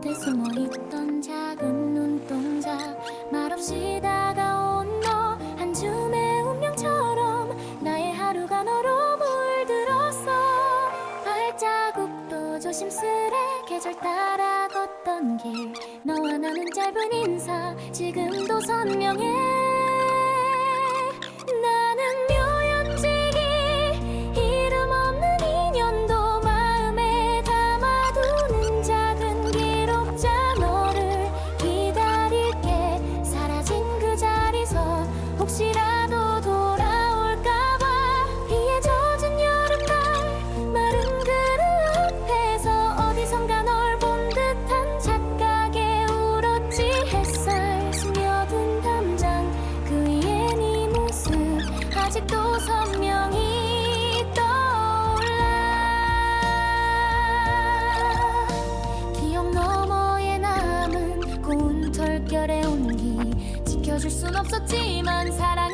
곁에 숨어있던 작은 눈동자 말없이 다가온 너 한 줌의 운명처럼 나의 하루가 너로 물들었어 발자국도 조심스레 계절 따라 걷던 길 너와 나는 짧은 인사 지금도 선명해. 아직도 선명히 떠올라. 기억 너머에 남은 고운 털결의 온기. 지켜줄 순 없었지만 사랑